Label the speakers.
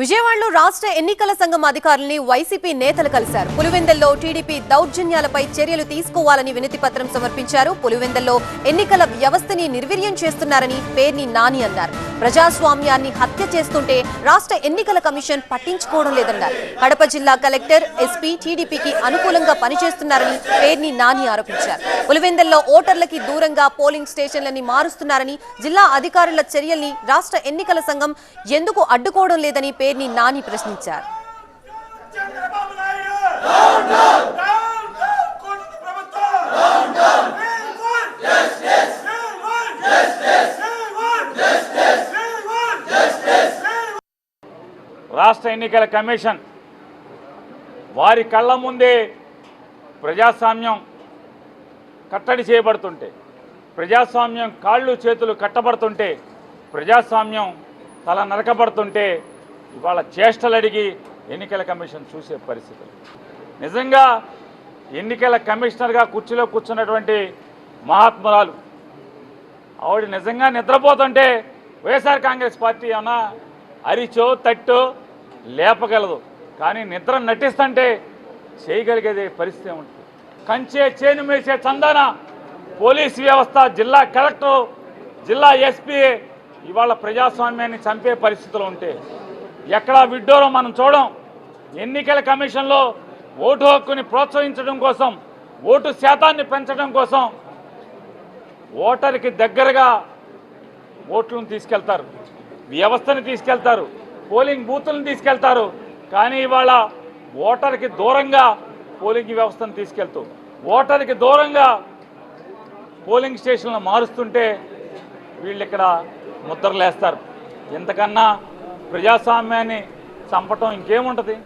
Speaker 1: విజయవాడలో రాష్ట్ర ఎన్నికల సంఘం అధికారుల్ని వైసీపీ నేతలు కలిశారు. పులివెందల్లో టీడీపీ దౌర్జన్యాలపై చర్యలు తీసుకోవాలని వినతి పత్రం సమర్పించారు. పులివెందల్లో ఎన్నికల వ్యవస్థని నిర్వీర్యం చేస్తున్నారని పేర్ని నాని అన్నారు. ప్రజాస్వామ్యాన్ని హత్య చేస్తుంటే రాష్ట్ర ఎన్నికల కమిషన్ పట్టించుకోవడం లేదన్నారు. కడప జిల్లా కలెక్టర్ ఎస్పీ టీడీపీకి అనుకూలంగా పనిచేస్తున్నారని పేర్ని నాని ఆరోపించారు. పులివెందల్లో ఓటర్లకి దూరంగా పోలింగ్ స్టేషన్లని మారుస్తున్నారని జిల్లా అధికారుల చర్యల్ని రాష్ట్ర ఎన్నికల సంఘం ఎందుకు అడ్డుకోవడం లేదని పేర్ని నాని ప్రశ్నించారు.
Speaker 2: రాష్ట్ర ఎన్నికల కమిషన్ వారి కళ్ళ ముందే ప్రజాస్వామ్యం కట్టడి చేయబడుతుంటే ప్రజాస్వామ్యం కాళ్ళు చేతులు కట్టబడుతుంటే ప్రజాస్వామ్యం తల నరకబడుతుంటే ఇవాళ చేష్టలు అడిగి ఎన్నికల కమిషన్ చూసే పరిస్థితులు నిజంగా ఎన్నికల కమిషనర్గా కుర్చీలో కూర్చున్నటువంటి మహాత్మురాలు ఆవిడ నిజంగా నిద్రపోతుంటే వైఎస్ఆర్ కాంగ్రెస్ పార్టీ ఏమన్నా అరిచో తట్టో లేపగలదు. కానీ నిద్ర నటిస్తుంటే చేయగలిగేది పరిస్థితి ఉంటుంది కంచే చేను మేసే చందాన పోలీస్ వ్యవస్థ జిల్లా కలెక్టర్ జిల్లా ఎస్పీ ఇవాళ ప్రజాస్వామ్యాన్ని చంపే పరిస్థితులు ఉంటే ఎక్కడా విడ్డూరం మనం చూడం. ఎన్నికల కమిషన్లో ఓటు హక్కుని ప్రోత్సహించడం కోసం ఓటు శాతాన్ని పెంచడం కోసం ఓటర్కి దగ్గరగా ఓట్లను తీసుకెళ్తారు వ్యవస్థని తీసుకెళ్తారు. పోలింగ్ బూతులను తీసుకెళ్తారు. కానీ ఇవాళ ఓటర్కి దూరంగా పోలింగ్ వ్యవస్థను తీసుకెళ్తూ ఓటర్కి దూరంగా పోలింగ్ స్టేషన్లు మారుస్తుంటే వీళ్ళు ఇక్కడ ముద్రలేస్తారు. ఇంతకన్నా ప్రజాస్వామ్యాన్ని చంపటం ఇంకేముంటుంది?